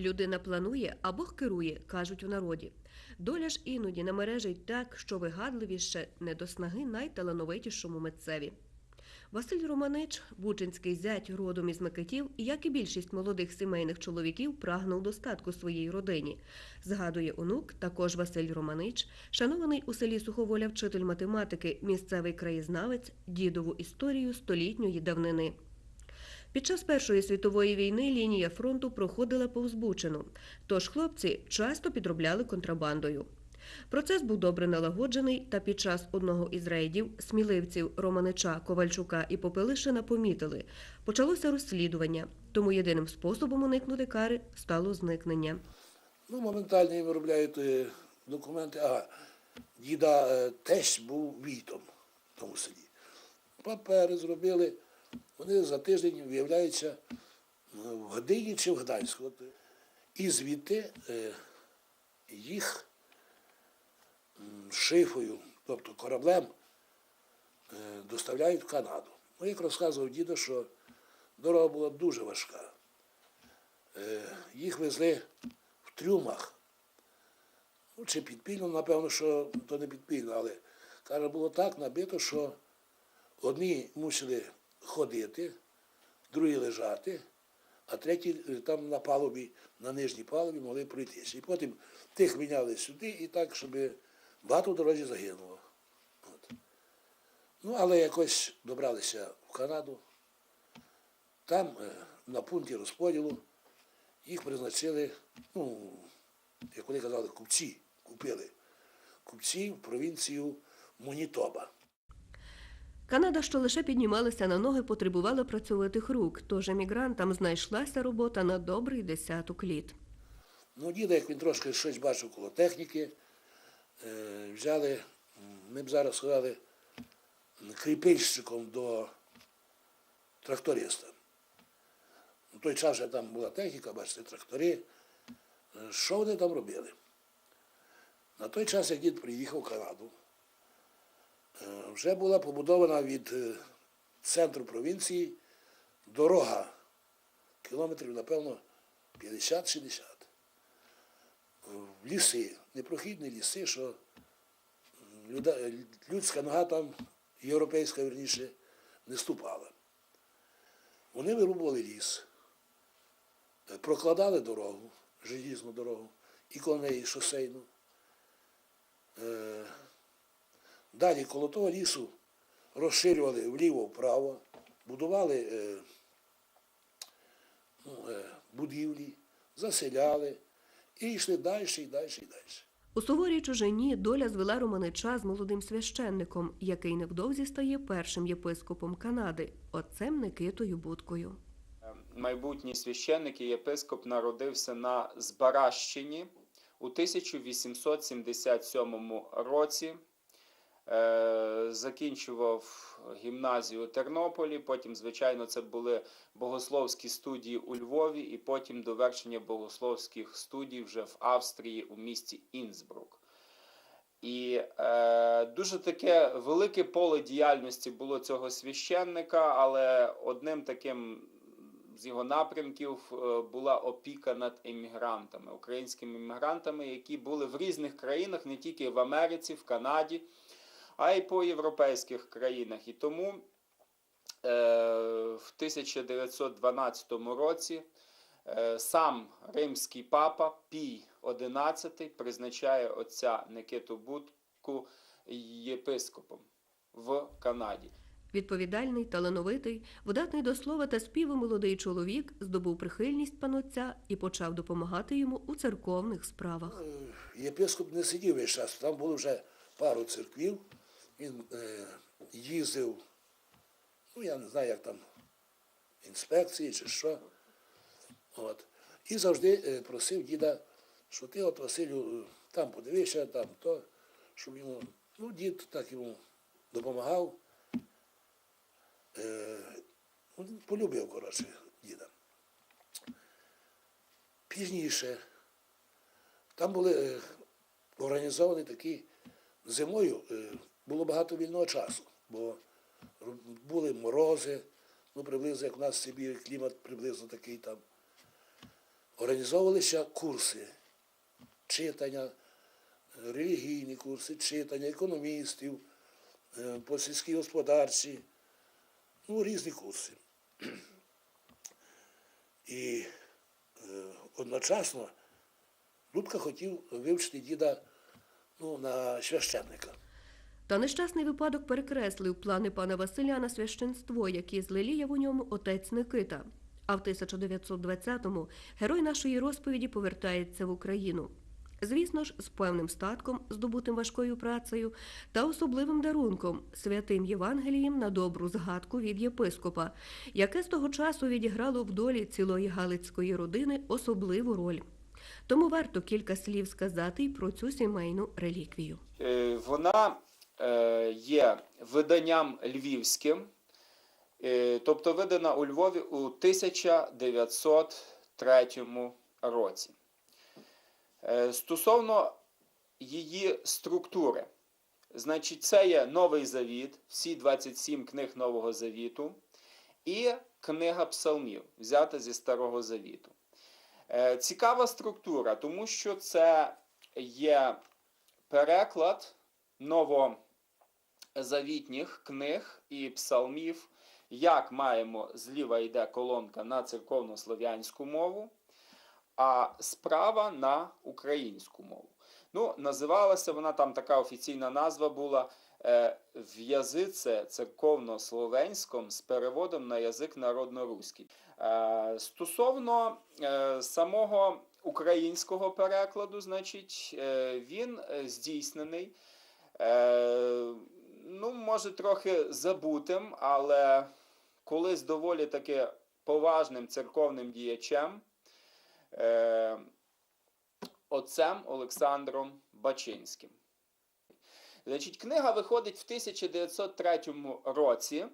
Людина планує а Бог керує, кажуть у народі. Доля ж іноді намережить так, що вигадливіше не до снаги найталановитішому митцеві. Василь Романич, бучинський зять родом із Микитів, як і більшість молодих сімейних чоловіків, прагнув достатку своїй родині. Згадує онук, також Василь Романич, шанований у селі Суховоля вчитель математики, місцевий краєзнавець, дідову історію столітньої давнини. Під час Першої світової війни лінія фронту проходила повз Бучину, тож хлопці часто підробляли контрабандою. Процес був добре налагоджений, та під час одного із рейдів сміливців Романича, Ковальчука і Попелишина помітили. Почалося розслідування, тому єдиним способом уникнути кари стало зникнення. Ну, моментально їм виробляють е, документи. Ага, діда е, тесть був війтом в тому селі. Папери зробили. Вони за тиждень виявляються е, в Гдині чи в Гданську. І звідти е, їх шифою, тобто кораблем, е, доставляють в Канаду. Ну, як розказував дідо, що дорога була дуже важка. Їх везли в трюмах. Ну, чи підпільно, напевно, що то не підпільно, але каже, було так набито, що одні мусили ходити, другі лежати, а треті е, там на палубі, на нижній палубі могли пройтися. І потім тих міняли сюди і так, щоб багато в дорозі загинуло. От. Ну, але якось добралися в Канаду. Там, е, на пункті розподілу, їх призначили, ну, як вони казали, купці, купили. Купці в провінцію Монітоба. Канада, що лише піднімалася на ноги, потребувала працьовитих рук, тож емігрантам знайшлася робота на добрий десяток літ. Ну, діда, як він трошки щось бачив коло техніки, е, взяли, ми б зараз сказали, кріпильщиком до тракториста. У той час вже там була техніка, бачите, трактори. Е, Що вони там робили? На той час, як дід приїхав в Канаду, вже була побудована від е, центру провінції дорога кілометрів, напевно, 50-60 в ліси, непрохідні ліси, що людська нога там, європейська верніше, не ступала. Вони вирубували ліс, е, прокладали дорогу, желізну дорогу, і коней, шосейну. Е, Далі коло того лісу розширювали вліво-вправо, будували е, ну, е, будівлі, заселяли і йшли далі, і далі, і далі. У суворій чужині доля звела Романича з молодим священником, який невдовзі стає першим єпископом Канади, отцем Никитою Будкою. майбутній священник і єпископ народився на Збаращині у 1877 році. Е, Закінчував гімназію у Тернополі, потім, звичайно, це були богословські студії у Львові, і потім довершення богословських студій вже в Австрії у місті Інсбрук. І е, дуже таке велике поле діяльності було цього священника, але одним таким з його напрямків е, була опіка над емігрантами, українськими емігрантами, які були в різних країнах, не тільки в Америці, в Канаді, а й по європейських країнах. І тому е, в 1912 році е, сам римський папа Пій XI призначає отця Никиту Будку єпископом в Канаді. Відповідальний, талановитий, вдатний до слова та співу молодий чоловік здобув прихильність панотця і почав допомагати йому у церковних справах. Е, Єпископ не сидів весь час, там було вже пару церквів. Він е, їздив, ну я не знаю, як там, інспекції чи що. От. І завжди е, просив діда, що ти от Василю, е, там подивишся, там то, щоб йому, ну, дід так йому допомагав. Е, ну, полюбив, коротше, діда. Пізніше там були е, організовані такі зимою, е, було багато вільного часу, бо були морози, ну приблизно як у нас в Сибірі, клімат приблизно такий там. організовувалися курси читання, релігійні курси, читання, економістів, е, по сільській господарці, ну, різні курси. І е, одночасно Дудка хотів вивчити діда ну, на священника. Та нещасний випадок перекреслив плани пана Василя на священство, які злеліяв у ньому отець Никита. А в 1920-му герой нашої розповіді повертається в Україну. Звісно ж, з певним статком, здобутим важкою працею, та особливим дарунком святим Євангелієм на добру згадку від єпископа, яке з того часу відіграло в долі цілої галицької родини особливу роль. Тому варто кілька слів сказати й про цю сімейну реліквію. Е, Вона є виданням львівським, е, тобто видана у Львові у 1903 році. Е, Стосовно її структури, значить, це є Новий Завіт, всі 27 книг Нового Завіту, і книга псалмів, взята зі Старого Завіту. Е, Цікава структура, тому що це є переклад новозавітніх книг і псалмів, як маємо зліва йде колонка на церковнослов'янську мову, а справа на українську мову. Ну, називалася вона там така офіційна назва була е, в язице церковно-словенському з переводом на язик народноруський. Е, стосовно е, самого українського перекладу, значить, він здійснений. Ну, може, трохи забутим, але колись доволі таки поважним церковним діячем, е, отцем Олександром Бачинським. Значить, книга виходить в 1903 році,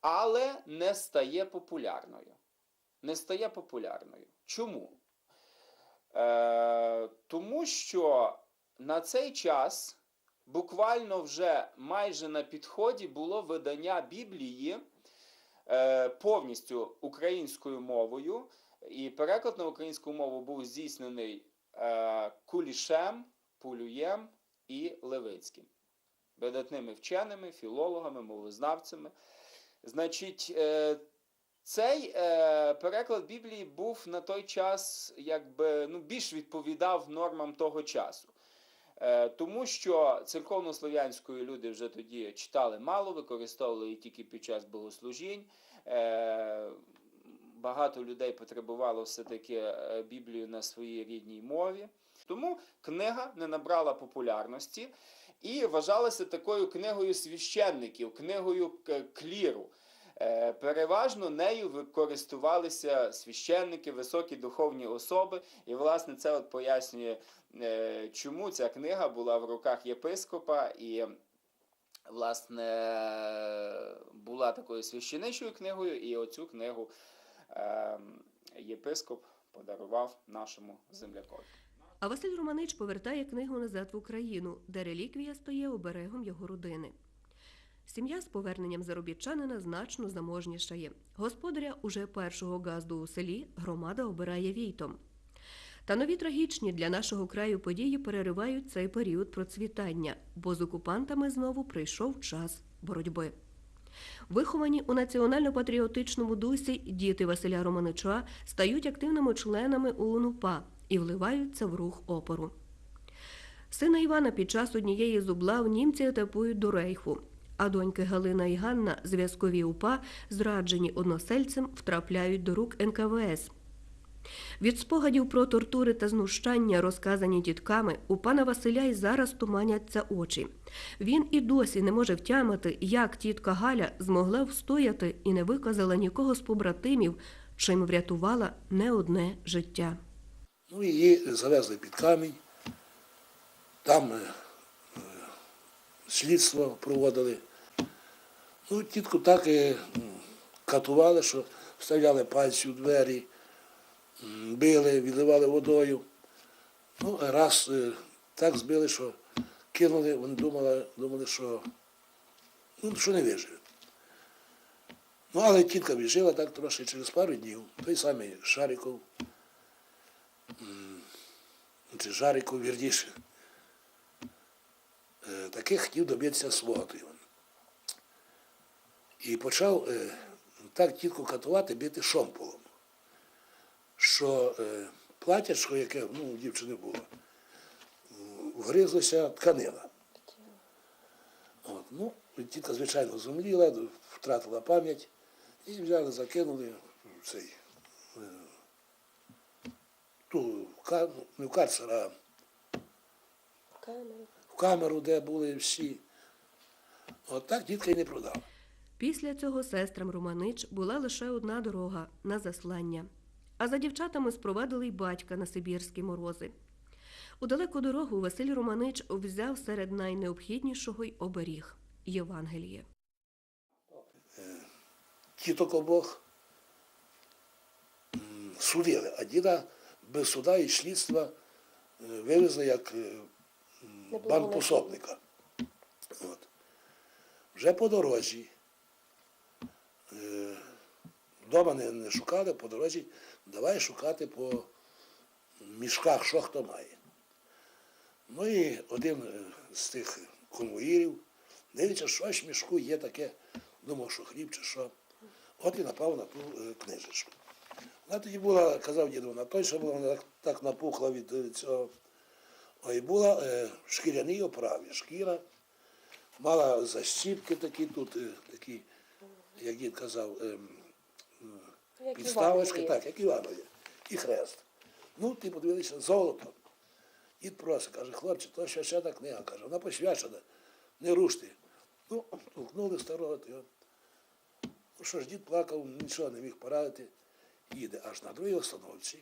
але не стає популярною. Не стає популярною. Чому? Е, тому що на цей час буквально вже майже на підході було видання Біблії е, повністю українською мовою, і переклад на українську мову був здійснений е, Кулішем, Пулюєм і Левицьким, видатними вченими, філологами, мовознавцями. Значить, е, цей переклад Біблії був на той час, якби ну, більш відповідав нормам того часу. Е, тому що церковнослов'янською люди вже тоді читали мало, використовували її тільки під час богослужінь. Е, багато людей потребувало все-таки е, Біблію на своїй рідній мові. Тому книга не набрала популярності і вважалася такою книгою священників, книгою кліру. Е, Переважно нею користувалися священники, високі духовні особи, і власне це от пояснює, е, чому ця книга була в руках єпископа і власне була такою священичою книгою, і оцю книгу е, єпископ подарував нашому землякові. А Василь Романич повертає книгу назад в Україну, де реліквія стає оберегом його родини. Сім'я з поверненням заробітчанина значно заможнішає. Господаря уже першого газду у селі громада обирає війтом. Та нові трагічні для нашого краю події переривають цей період процвітання, бо з окупантами знову прийшов час боротьби. Виховані у національно-патріотичному дусі діти Василя Романича стають активними членами УНУПА і вливаються в рух опору. Сина Івана під час однієї з облав німці етапують до рейху, а доньки Галина і Ганна, зв'язкові УПА, зраджені односельцем, втрапляють до рук НКВС. Від спогадів про тортури та знущання, розказані дітками, у пана Василя й зараз туманяться очі. Він і досі не може втямити, як тітка Галя змогла встояти і не виказала нікого з побратимів, чим врятувала не одне життя. Ну, її завезли під камінь. Там е, слідство проводили. Ну, тітку так і катували, що вставляли пальці у двері, били, відливали водою. Ну, а раз е, так збили, що кинули, вони думали, думали що, ну, що не виживе. Ну, але тітка віджила так трошки через пару днів. Той самий Шариков чи Жарику вірніше. Е, Таких хотів добитися свого. той. І почав е, так тітку катувати, бити шомполом. Що е, платячко, яке ну, у дівчини було, вгризлася тканина. От, ну, тітка, звичайно, зумліла, втратила пам'ять і взяли, закинули цей, ту, ка- ну, не в карцер, а. В камеру, де були всі. От так дітка й не продала. Після цього сестрам Романич була лише одна дорога на заслання. А за дівчатами спровадили й батька на сибірські морози. У далеку дорогу Василь Романич взяв серед найнеобхіднішого й оберіг Євангеліє. Тіток обох м, судили, а діда без суда і слідства е, вивезли як е. Банпособника. От. Вже по дорозі. е, Вдома не, не шукали, по дорозі давай шукати по мішках, що хто має. Ну і один е, з тих конвоїрів, дивиться, що ж в мішку є таке, думав, що хліб чи що. От і напав на ту е, книжечку. Вона тоді була, казав діду, вона той, що була, вона так, так напухла від цього. Ой, була е, в шкіряній оправі. Шкіра мала защіпки такі тут, е, такі, як дід казав, ем, підставочки, так, як Іванові. І хрест. Ну, ти подивилися, золото. Дід просить, каже, хлопче, то ще ще та книга, каже, вона посвячена, не руште. Ну, толкнули старого. Ну що ж, дід плакав, нічого не міг порадити. Їде аж на другій остановці,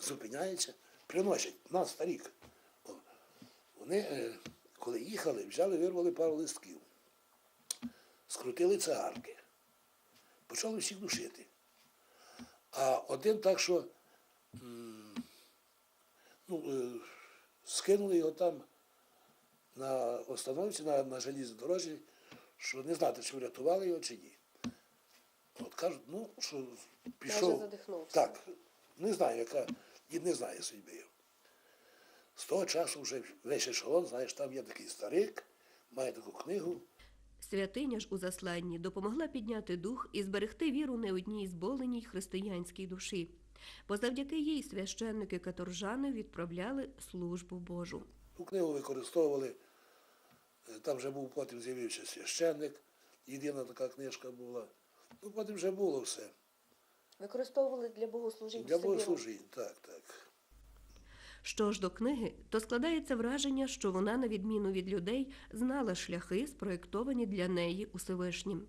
зупиняється, приносять на старік. Вони, е, коли їхали, взяли, вирвали пару листків, скрутили цигарки, почали всіх душити. А один так, що ну, е, скинули його там на остановці, на, на желізній дорожі, що не знати, чи врятували його, чи ні. От кажуть, ну, що пішов. Так, не знаю, яка, дід не знає судьби. його. З того часу вже весь ешелон, знаєш, там є такий старик, має таку книгу. Святиня ж у засланні допомогла підняти дух і зберегти віру не одній зболеній християнській душі, бо завдяки їй священники каторжани відправляли службу Божу. Ту книгу використовували, е, там вже був потім з'явився священник, єдина така книжка була. Ну, потім вже було все. Використовували для богослужінь. Для богослужінь, так, так. Що ж до книги, то складається враження, що вона, на відміну від людей, знала шляхи, спроєктовані для неї Усевишнім.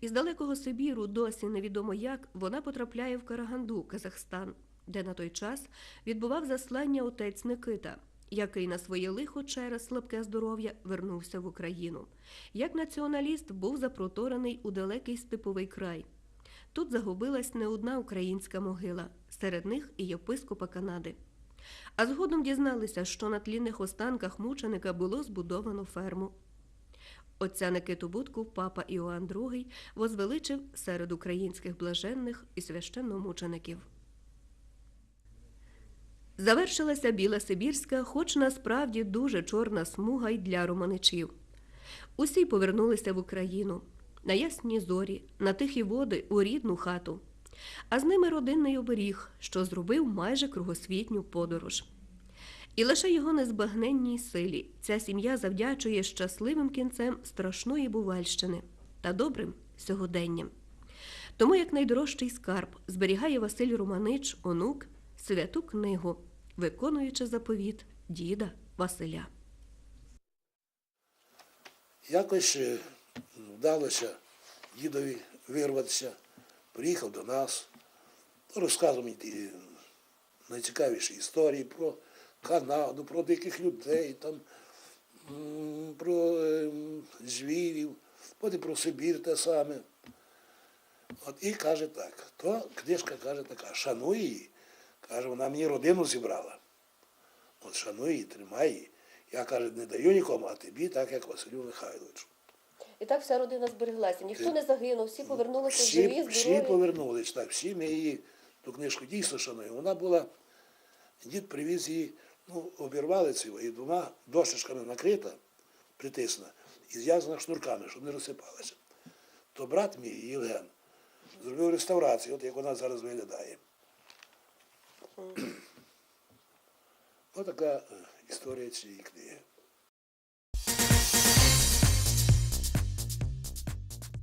Із далекого Сибіру досі невідомо як вона потрапляє в Караганду, Казахстан, де на той час відбував заслання отець Никита, який на своє лихо через слабке здоров'я вернувся в Україну. Як націоналіст був запроторений у далекий степовий край. Тут загубилась не одна українська могила, серед них і єпископа Канади. А згодом дізналися, що на тлінних останках мученика було збудовано ферму. Отця Никиту Будку папа Іоанн II возвеличив серед українських блаженних і священномучеників. Завершилася Біла Сибірська, хоч насправді дуже чорна смуга й для романичів. Усі повернулися в Україну на ясні зорі, на тихі води у рідну хату. А з ними родинний оберіг, що зробив майже кругосвітню подорож. І лише його незбагненній силі ця сім'я завдячує щасливим кінцем страшної Бувальщини та добрим сьогоденням. Тому як найдорожчий скарб зберігає Василь Романич, онук, святу книгу, виконуючи заповіт діда Василя. Якось е, вдалося дідові вирватися, приїхав до нас, розказував мені найцікавіші історії про Канаду, про диких людей, там, про е, звірів, потім про Сибір те саме. От і каже так, то книжка каже така, шануй її. Каже, вона мені родину зібрала. От шануй її, тримай її. Я каже, не даю нікому, а тобі, так як Василю Михайловичу. І так вся родина збереглася. Ніхто не загинув, всі повернулися Всі, живі, всі здорові. повернулись, так, всі ми її ту книжку дійсно шануємо. Вона була, дід привіз її Ну, обірвали цього і двома дощечками накрита, притисна, і зв'язана шнурками, щоб не розсипалася. То брат мій Євген зробив реставрацію, от як вона зараз виглядає. Ось така е, історія цієї книги.